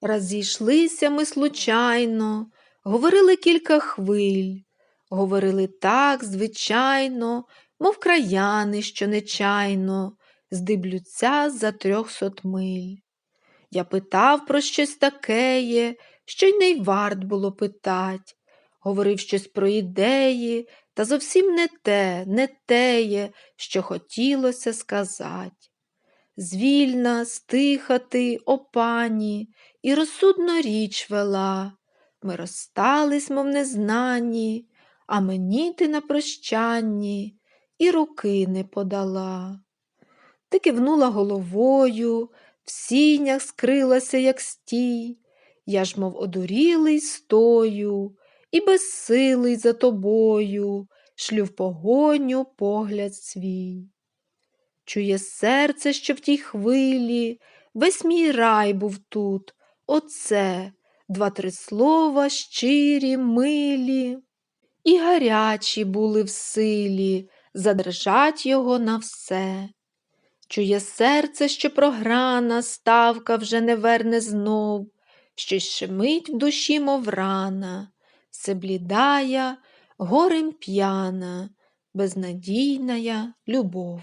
Розійшлися ми случайно, говорили кілька хвиль, говорили так, звичайно, мов краяни, що нечайно, здиблються за трьохсот миль. Я питав про щось такеє, що й не варт було питать, говорив щось про ідеї, та зовсім не те, не теє, що хотілося сказать. Звільна, стихати, о пані, і розсудно річ вела. Ми розстались, мов незнані, а мені ти на прощанні і руки не подала. Ти кивнула головою, в сінях скрилася, як стій. Я ж, мов одурілий, стою, і безсилий за тобою, шлю в погоню погляд свій. Чує серце, що в тій хвилі, весь мій рай був тут, оце, два-три слова щирі, милі, і гарячі були в силі, задержать його на все. Чує серце, що програна, ставка вже не верне знов, щось шемить в душі, мов рана, все блідая, горем п'яна, безнадійная любов.